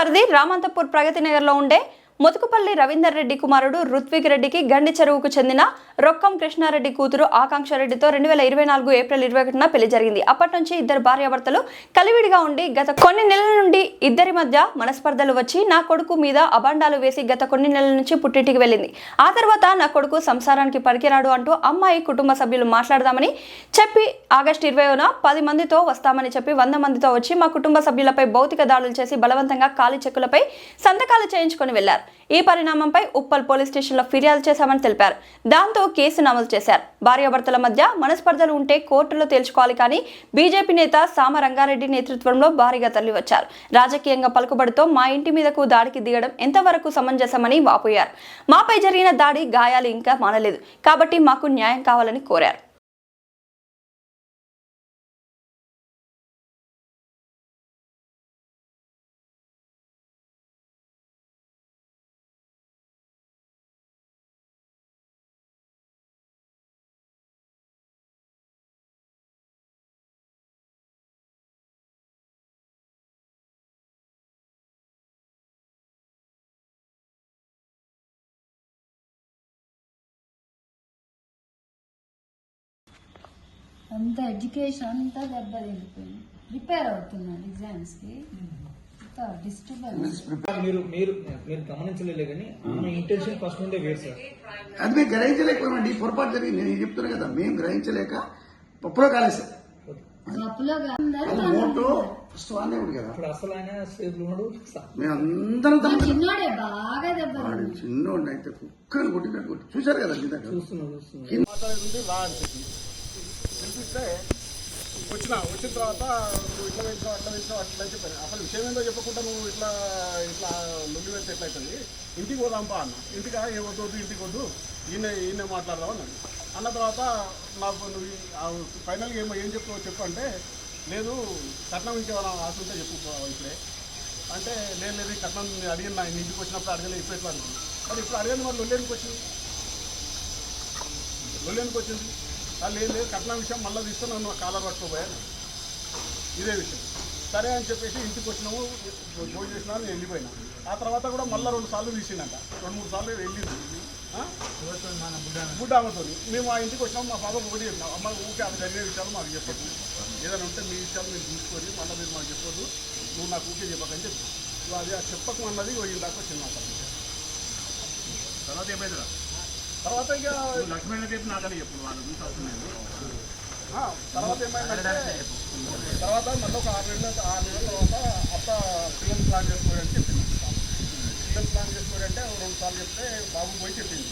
పరిధి రామంతపూర్ ప్రగతి నగర్లో ఉండే ముతుకుపల్లి రవీందర్ రెడ్డి కుమారుడు రుత్విక్ రెడ్డికి గండి చెరువుకు చెందిన రొక్కం కృష్ణారెడ్డి కూతురు ఆకాంక్ష రెడ్డితో రెండు వేల ఇరవై నాలుగు ఏప్రిల్ ఇరవై ఒకటిన పెళ్ళి జరిగింది. అప్పటి నుంచి ఇద్దరు భార్యాభర్తలు కలివిడిగా ఉండి గత కొన్ని నెలల నుండి ఇద్దరి మధ్య మనస్పర్ధలు వచ్చి నా కొడుకు మీద అబాండాలు వేసి గత కొన్ని నెలల నుంచి పుట్టింటికి వెళ్ళింది. ఆ తర్వాత నా కొడుకు సంసారానికి పనికిరాడు అంటూ అమ్మాయి కుటుంబ సభ్యులు మాట్లాడదామని చెప్పి ఆగస్టు ఇరవైన పది మందితో వస్తామని చెప్పి వంద మందితో వచ్చి మా కుటుంబ సభ్యులపై భౌతిక దాడులు చేసి బలవంతంగా ఖాళీ చెక్కులపై సంతకాలు చేయించుకొని వెళ్ళారు ఈ పరిణామంపై ఉప్పల్ పోలీస్ స్టేషన్లో ఫిర్యాదు చేశామని తెలిపారు. దాంతో కేసు నమోదు చేశారు. భార్యాభర్తల మధ్య మనస్పర్ధలు ఉంటే కోర్టులో తేల్చుకోవాలి కానీ బీజేపీ నేత సామ రంగారెడ్డి నేతృత్వంలో భారీగా తరలివచ్చారు. రాజకీయంగా పలుకుబడితో మా ఇంటి మీదకు దాడికి దిగడం ఎంతవరకు సమంజసమని వాపోయారు. మాపై జరిగిన దాడి గాయాలు ఇంకా మానలేదు. కాబట్టి మాకు న్యాయం కావాలని కోరారు. అంత ఎడ్యుకేషన్ అంతా దెబ్బతిండిపోయింది. ప్రిపేర్ అవుతున్నాడు ఎగ్జామ్స్కి డిస్టర్బెన్స్. మీరు మీరు మీరు గమనించలేదు కానీ ఆమె ఇంటెన్షన్ ఫస్ట్ నుండే వేరు సార్. అది మేము గ్రహించలేకపోయామండి పొరపాటు జరిగింది. నేను చెప్తున్నా కదా మేము గ్రహించలేక పప్పులో మోటో వానే ఉంది కదా. ఇప్పుడు అసలు ఆయన సేఫ్ ఉన్నాడు? మేము అందరం మా తమ చిన్నోడే బాగా చిన్నోడు అయితే కుక్కని కొట్టినట్టు కొట్టి చూశారు కదా ఇందాక చూస్తున్నా చెప్తే వచ్చిన వచ్చిన తర్వాత నువ్వు ఇట్లా వేసావు అట్లా వేసావు అట్లా చెప్పాను అసలు విషయం ఏందో చెప్పకుండా నువ్వు ఇట్లా ఇట్లా లొల్లి పెడితే ఎట్లయితుంది? ఇంటికి పోదాంపా అన్న. ఇంటికి? ఏ వద్దు వద్దు ఇంటికి వద్దు. ఈయన ఈయన మాట్లాడదాం అన్నాడు. అన్న తర్వాత నాకు నువ్వు ఫైనల్గా ఏమో ఏం చెప్తావు చెప్పు అంటే లేదు కట్నం ఇంకేమైనా ఆశ ఉంటే చెప్పు ఇప్పుడే. అంటే లేదు లేదు కట్నం నేను అడిగిన నా ఇంటికి వచ్చినప్పుడు అడగలేదు ఇప్పుడు ఎట్లా అడిగింది మరి ఇప్పుడు అడిగింది మరి లొల్లేనికి వచ్చింది? లొల్లేనికి వచ్చింది? లేదు లేదు కట్నం విషయం మళ్ళీ తీస్తున్నాను నన్ను కాలర్ పట్టుకోబోయాను ఇదే విషయం. సరే అని చెప్పేసి ఇంటికి వచ్చినాము భోజనం చేసినా నేను వెళ్ళిపోయినా. ఆ తర్వాత కూడా మళ్ళీ రెండు సార్లు తీసిండంట. రెండు మూడు సార్లు వెళ్ళింది. ఆ? బుడ్డ మేము ఆ ఇంటికి వచ్చినాము మా బాబాకు ఒకటి చెప్పినాం అమ్మ ఊకే అది జరిగే విషయాలు మాకు చెప్పదు ఏదైనా ఉంటే మీ విషయాలు మీరు చూసుకొని మళ్ళీ మీరు మాకు చెప్పొద్దు. నువ్వు నాకు ఊకే చెప్పకని చెప్పి. అది చెప్పకమన్నది చెప్పకు అన్నది తర్వాత ఏమైందిరా? తర్వాత ఇక లక్ష్మణ చెప్పి నాకని చెప్పు వాళ్ళు తర్వాత ఏమైందంటే తర్వాత మళ్ళీ ఒక ఆరు నెలల ఆరు నెలల తర్వాత అత్త పిల్లలు ప్లాన్ చేసుకోవాలని చెప్పింది. పిల్లలు ప్లాన్ చేసుకోవాలంటే రెండు సార్లు చెప్తే బాబు పోయి చెప్పింది.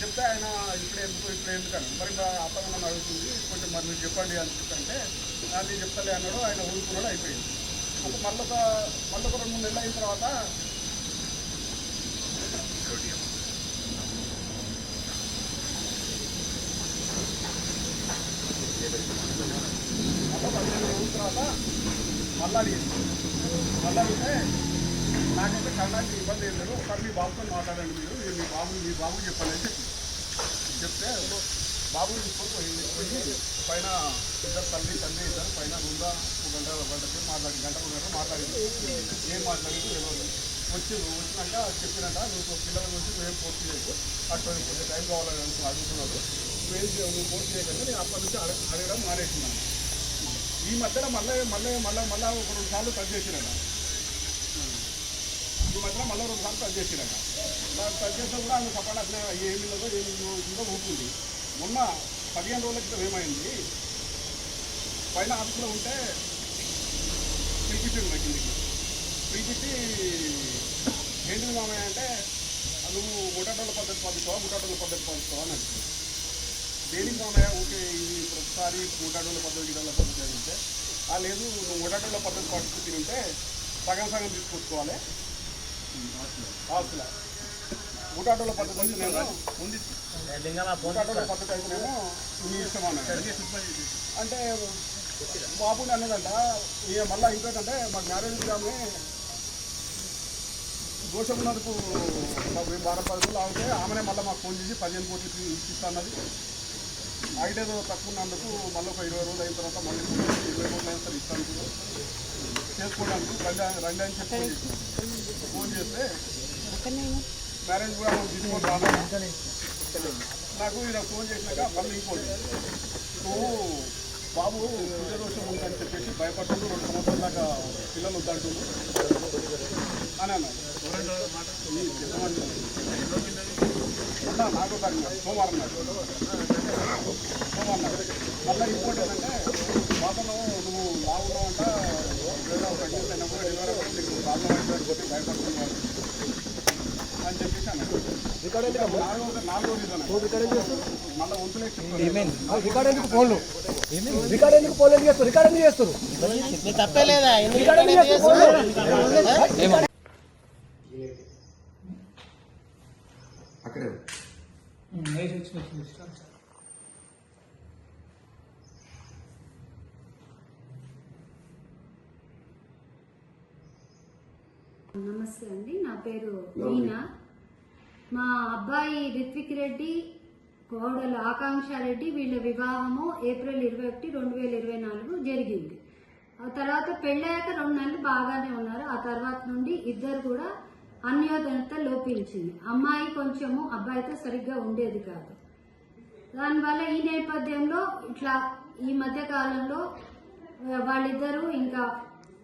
చెప్తే ఆయన ఇప్పుడు ఎందుకు ఇప్పుడు ఎందుకని. మరి అత్త నన్ను అడుగుతుంది కొంచెం మరి మీరు చెప్పండి అని చెప్తుంటే అది చెప్తలే అన్నాడు ఆయన ఊరుకున్నాడు అయిపోయింది. అంటే మళ్ళీ ఒక మళ్ళీ ఒక రెండు మూడు నెలలు అయిన తర్వాత తర్వాత మళ్ళీ అడిగింది మళ్ళీ అడిగితే నాకైతే కన్నడానికి ఇబ్బంది ఏం లేదు. ఒకసారి మీ బాబుతో మాట్లాడండి మీరు. మీరు మీ బాబు మీ బాబు చెప్పండి అని చెప్పి. చెప్తే బాబు తీసుకొని పైన ఇద్దరు తల్లి తండ్రి ఇద్దరు పైన ముందా ఒక గంట ఒక గంట మాట్లాడి గంట గంట మాట్లాడింది. ఏం మాట్లాడింది తెలియదు. వచ్చి వచ్చినాక చెప్పినట్ట నువ్వు పిల్లల గురించి నువ్వేం పూర్తి చేయకు. అటువంటి కొంచెం టైం కావాలని అనుకుని అడుగుతున్నాడు నువ్వేం చేయ నువ్వు పూర్తి చేయకంటే నేను అప్పటి నుంచి అడగడం మానేసినాను. ఈ మధ్యలో మళ్ళీ మళ్ళీ మళ్ళీ మళ్ళీ ఒక రెండు సార్లు టచ్ చేసినాడు ఈ మధ్యలో మళ్ళీ రెండు సార్లు టచ్ చేసినాక దాన్ని టచ్ చేస్తే కూడా ఆమె సపోర్ట్ అట్లే ఏమి లేదో ఏమి ఉందో ఉంటుంది మొన్న పదిహేను రోజుల క్రితం ఏమైంది? పైన ఆఫీస్లో ఉంటే పిలిపించింది నాకు కిందికి పిలిపించి ఏంటిది మామయ్య అంటే నువ్వు ముఠాటోళ్ళ పద్ధతి పాటిస్తావా ముఠాటోళ్ళ పద్ధతి పాటిస్తావా అని దేనికి మామయ్య ఓకే ఇది ప్రతిసారి మూటాటోళ్ళ పద్ధతి గిడాల పద్ధతి అంటే ఆ లేదు నువ్వు మూటాటోళ్ళ పద్ధతి పాటిస్తూ తింటే సగం సగం తీసుకొచ్చుకోవాలి. ఆస్తుల మూటాటోళ్ళ పద్ధతి అయితేనేమో ఉంది మూటాటోళ్ళ పద్ధతి అయితేనేమో నీ ఇష్టం అంటే బాబుని అన్నదంట ఇక మళ్ళీ ఇంకోటంటే మాకు మ్యారేజ్ ఆమె దోషం ఉన్నందుకు మాకు మేము బాధ పడుతుంది ఆగితే ఆమెనే మళ్ళీ మాకు ఫోన్ చేసి పదిహేను కోట్లు ఇప్పిస్తా అన్నది. ఐదేదో తక్కువ ఉన్నందుకు మళ్ళీ ఒక ఇరవై రోజులు అయిన తర్వాత మళ్ళీ ఇరవై రోజులు అయిన తర్వాత ఇస్తాను. చేసుకోవడానికి రండి అని- రండి అని చెప్పి ఫోన్ చేస్తే మ్యారేజ్ కూడా మనం తీసుకొని రావాలి నాకు ఇలా ఫోన్ చేసినాక మళ్ళీ ఇంకోటి నువ్వు బాబు దోషం ఉందని చెప్పేసి భయపడుతుంది రెండు సంవత్సరాల దాకా పిల్లలు వద్దంటుంది అని అన్నాడు. సోమవారం నాడు సోమవారం నాడు మళ్ళీ ఇంకోటి ఏంటంటే నువ్వు బాగున్నావంట ఏదో ప్రెగ్నెన్సీ అయినప్పుడు డెలివరీ నీకు ప్రాబ్లం అయిపోయి భయపడుతున్నావు అని చెప్పేసి అన్నాడు నాలుగో నాలుగో రీజన్ మళ్ళీ వంతులే చెప్తాను రికార్డ్ ఎందుకు ఫోన్లు రికార్డ్ ఎందుకు ఎందుకు చేస్తారు రికార్డ్ ఎందుకు చేస్తారు ఫోన్లు? అక్కడే నమస్తే అండి నా పేరు మీనా. మా అబ్బాయి రిత్విక్ రెడ్డి కోడలు ఆకాంక్ష రెడ్డి వీళ్ళ వివాహము ఏప్రిల్ ఇరవై ఒకటి రెండు వేల ఇరవై నాలుగు జరిగింది. ఆ తర్వాత పెళ్ళయ్యాక రెండు నెలలు బాగానే ఉన్నారు. ఆ తర్వాత నుండి ఇద్దరు కూడా అన్యోదనత లోపించింది. అమ్మాయి కొంచెము అబ్బాయితో సరిగ్గా ఉండేది కాదు. దానివల్ల ఈ నేపథ్యంలో ఇట్లా ఈ మధ్య కాలంలో వాళ్ళిద్దరూ ఇంకా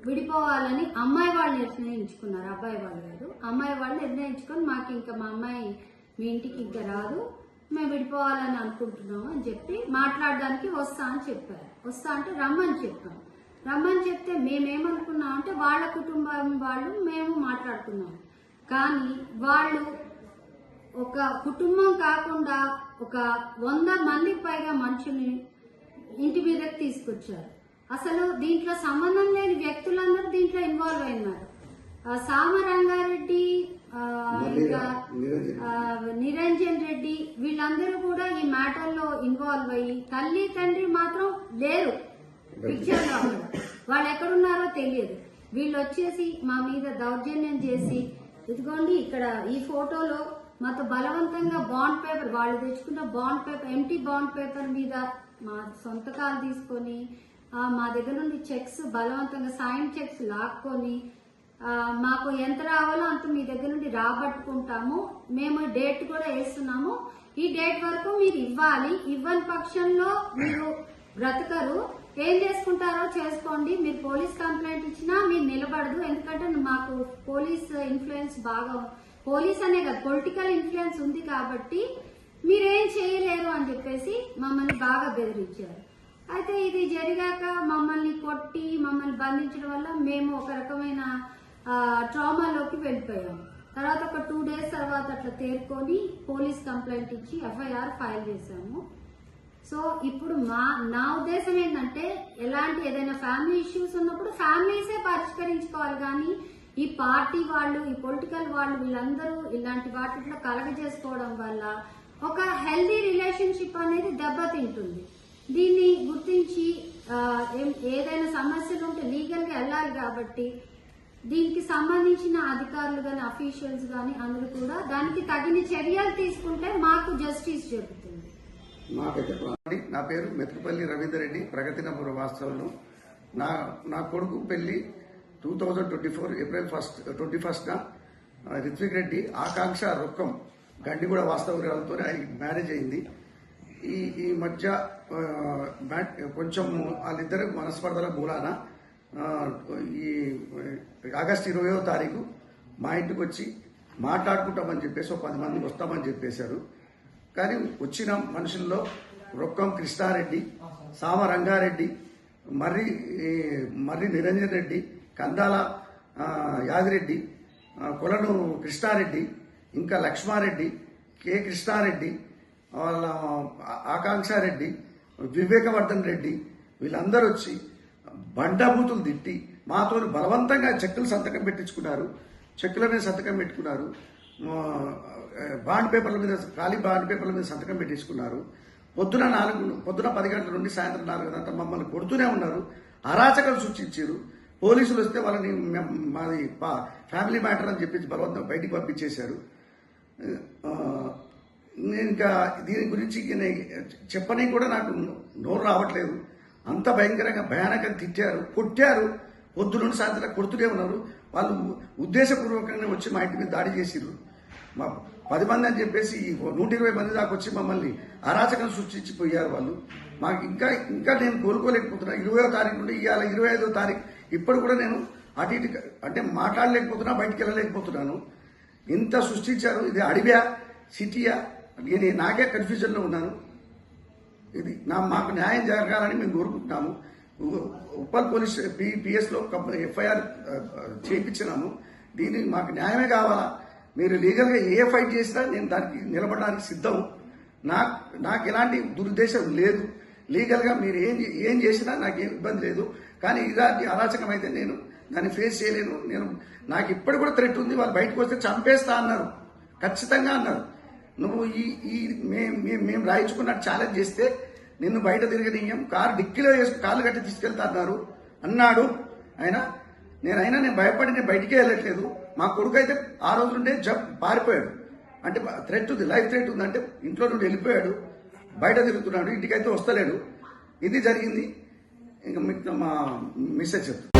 విడిపోవాలని అమ్మాయి వాళ్ళు నిర్ణయించుకున్నారు. అబ్బాయి వాళ్ళు కాదు. అమ్మాయి వాళ్ళు నిర్ణయించుకొని మాకు ఇంకా మా అమ్మాయి మీ ఇంటికి ఇంకా రాదు. మేము విడిపోవాలని అనుకుంటున్నాము అని చెప్పి మాట్లాడడానికి వస్తా అని చెప్పారు. వస్తా అంటే రమ్మని చెప్పాం. రమ్మని చెప్తే మేమేమనుకున్నాం అంటే వాళ్ళ కుటుంబం వాళ్ళు మేము మాట్లాడుకున్నాం. కానీ వాళ్ళు ఒక కుటుంబం కాకుండా ఒక వంద మందికి పైగా మనుషుల్ని ఇంటి మీదకి తీసుకొచ్చారు అసలు దీంట్లో సంబంధం లేని వ్యక్తులందరూ దీంట్లో ఇన్వాల్వ్ అయినారు ఆ, సామ రంగారెడ్డి ఆ, ఇంకా నిరంజన్. రెడ్డి వీళ్ళందరూ కూడా ఈ మ్యాటర్లో ఇన్వాల్వ్ అయ్యి తల్లి తండ్రి మాత్రం లేరు పిక్చర్. వాళ్ళు ఎక్కడున్నారో తెలియదు వీళ్ళు వచ్చేసి మా మీద దౌర్జన్యం చేసి ఇదిగోండి ఇక్కడ ఈ ఫోటోలో మాతో బలవంతంగా బాండ్ పేపర్ వాళ్ళు తెచ్చుకున్న bond paper empty bond paper మీద మా సొంతకాలు తీసుకొని మా దగ్గర నుండి చెక్స్ బలవంతంగా సైన్ చెక్స్ లాక్కొని మాకు ఎంత రావాలో అంత మీ దగ్గర నుండి రాబట్టుకుంటాము. మేము డేట్ కూడా వేస్తున్నాము. ఈ డేట్ వరకు మీరు ఇవ్వాలి. ఇవ్వని పక్షంలో మీరు బ్రతకరు. ఏం చేసుకుంటారో చేసుకోండి. మీరు పోలీస్ కంప్లైంట్ ఇచ్చినా మీరు నిలబడదు. ఎందుకంటే మాకు పోలీస్ ఇన్ఫ్లుయెన్స్ బాగా పోలీస్ అనే కాదు పొలిటికల్ ఇన్ఫ్లుయెన్స్ ఉంది కాబట్టి మీరేం చేయలేరు అని చెప్పేసి మమ్మల్ని బాగా బెదిరించారు. అయితే ఇది జరిగాక మమ్మల్ని కొట్టి మమ్మల్ని బంధించడం వల్ల మేము ఒక రకమైన ట్రామాలోకి వెళ్ళిపోయాము తర్వాత ఒక టూ డేస్ తర్వాత అట్లా తేరుకొని పోలీస్ కంప్లైంట్ ఇచ్చి ఎఫ్ఐఆర్ ఫైల్ చేశాము. సో ఇప్పుడు మా నా ఉద్దేశం ఏంటంటే ఎలాంటి ఏదైనా ఫ్యామిలీ ఇష్యూస్ ఉన్నప్పుడు ఫ్యామిలీసే పరిష్కరించుకోవాలి కానీ ఈ పార్టీ వాళ్ళు ఈ పొలిటికల్ వాళ్ళు వీళ్ళందరూ ఇలాంటి వాటిలో కలగజేసుకోవడం వల్ల ఒక హెల్దీ రిలేషన్షిప్ అనేది దెబ్బతింటుంది. దీన్ని గుర్తించి ఏదైనా సమస్యలు ఉంటే లీగల్గా వెళ్ళాలి కాబట్టి దీనికి సంబంధించిన అధికారులు కానీ అఫీషియల్స్ కానీ అందరూ కూడా దానికి తగిన చర్యలు తీసుకుంటే మాకు జస్టిస్ జరుగుతుంది. నాకైతే నా పేరు మెతుకుపల్లి రవీందర్ రెడ్డి ప్రగతినపుర వాస్తవంలో నా నా కొడుకు పెళ్ళి two thousand twenty four April first twenty ఫస్ట్న Ritwik Reddy Akanksha Rokkam Gandiguda వాస్తవంతో మ్యారేజ్ అయింది. ఈ ఈ మధ్య కొంచెం వాళ్ళిద్దరు మనస్పర్ధల మూలాన ఈ ఆగస్ట్ ఇరవయో తారీఖు మా ఇంటికి వచ్చి మాట్లాడుకుంటామని చెప్పేసి ఒక పది మంది వస్తామని చెప్పేశారు. కానీ వచ్చిన మనుషుల్లో రొక్కం కృష్ణారెడ్డి సామ రంగారెడ్డి మర్రి మర్రి నిరంజన్ రెడ్డి కందాల యాదిరెడ్డి కొలను కృష్ణారెడ్డి ఇంకా లక్ష్మారెడ్డి కె కృష్ణారెడ్డి వాళ్ళ ఆకాంక్షారెడ్డి వివేకవర్ధన్ రెడ్డి వీళ్ళందరూ వచ్చి బండభూతులు తిట్టి మాతో బలవంతంగా చెక్కులు సంతకం పెట్టించుకున్నారు. చెక్కుల మీద సంతకం పెట్టుకున్నారు. బాండ్ పేపర్ల మీద ఖాళీ బాండ్ పేపర్ల మీద సంతకం పెట్టించుకున్నారు పొద్దున నాలుగు పొద్దున పది గంటల నుండి సాయంత్రం నాలుగు గంటల మమ్మల్ని కొడుతూనే ఉన్నారు. అరాచకలు సృష్టించారు. పోలీసులు వస్తే వాళ్ళని మాది ఫ్యామిలీ మ్యాటర్ అని చెప్పి బలవంతం బయటికి పంపించేశారు. నేను ఇంకా దీని గురించి నేను చెప్పని కూడా నాకు నోరు రావట్లేదు. అంత భయంకరంగా భయానకంగా తిట్టారు. కొట్టారు. పొద్దు నుండి సాయంత్రం కొడుతూనే ఉన్నారు. వాళ్ళు ఉద్దేశపూర్వకంగా వచ్చి మా ఇంటి మీద దాడి చేసిర్రు. మా పది మంది అని చెప్పేసి ఈ నూట ఇరవై మంది దాకా వచ్చి మమ్మల్ని అరాచకం సృష్టించిపోయారు వాళ్ళు. మాకు ఇంకా ఇంకా నేను కోలుకోలేకపోతున్నా. ఇరవయో తారీఖు నుండి ఇవాళ ఇరవై ఐదో తారీఖు. ఇప్పుడు కూడా నేను అటు ఇటు అంటే మాట్లాడలేకపోతున్నా బయటికి వెళ్ళలేకపోతున్నాను. ఇంత సృష్టించారు. ఇది అడవియా? సిటీయా? నేను నాకే కన్ఫ్యూజన్లో ఉన్నాను. ఇది నా మాకు న్యాయం జరగాలని మేము కోరుకుంటున్నాము. ఉప్పల్ పోలీస్ పిఎస్లో ఎఫ్ఐఆర్ చేయించినాము. దీనికి మాకు న్యాయమే కావాలా? మీరు లీగల్గా ఏ ఫైట్ చేసినా నేను దానికి నిలబడడానికి సిద్ధం. నాకు నాకు ఎలాంటి దురుద్దేశం లేదు. లీగల్గా మీరు ఏం ఏం చేసినా నాకు ఏం ఇబ్బంది లేదు. కానీ ఇలాంటి అరాచకం అయితే నేను దాన్ని ఫేస్ చేయలేను. నేను నాకు ఇప్పటి కూడా థ్రెట్ ఉంది. వాళ్ళు బయటకు వస్తే చంపేస్తా అన్నారు. ఖచ్చితంగా అన్నారు. నువ్వు ఈ ఈ మేము మేము మేము రాయించుకున్నట్టు ఛాలెంజ్ చేస్తే నిన్ను బయట తిరగనీయం. కారు డిక్కీలో వేసి కాళ్ళు కట్టి తీసుకెళ్తా అన్నారు. అన్నాడు. ఆయన నేనైనా నేను భయపడి నేను బయటికి వెళ్ళట్లేదు. మా కొడుకు అయితే ఆ రోజు జబ్ పారిపోయాడు. అంటే థ్రెట్ ఉంది లైఫ్ థ్రెట్ ఉంది. అంటే ఇంట్లో నుండి వెళ్ళిపోయాడు బయట తిరుగుతున్నాడు ఇంటికైతే వస్తలేడు. ఇది జరిగింది. ఇంకా మీకు మా మిస్సెస్ చెప్తాను